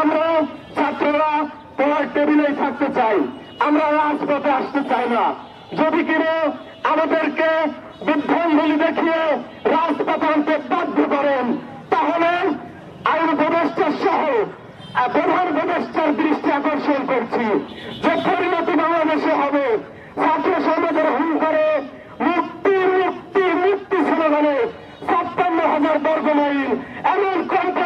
আমরা ছাত্ররা তোমার টেবিলেই থাকতে চাই। আমরা রাজপথে আসতে চাই না। যদি কিনা আমাদেরকে বিভ্রাঞ্জলি দেখিয়ে রাজপথে আনতে বাধ্য করেন, তাহলে আইন উপদেষ্টা সহ প্রধান উপদেষ্টার দৃষ্টি আকর্ষণ করছি। যে পরিণতি বাংলাদেশে হবে, ছাত্র সমাজের হুঙ্কারে মুক্তি মুক্তি মুক্তি স্লোগানে ছাপ্পান্ন হাজার বর্গ মাইল এমন কম্পনে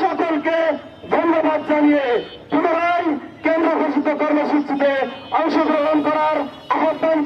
সকলকে ধন্যবাদ জানিয়ে পুনরায় কেন্দ্র ঘোষিত কর্মসূচিতে অংশগ্রহণ করার আহ্বান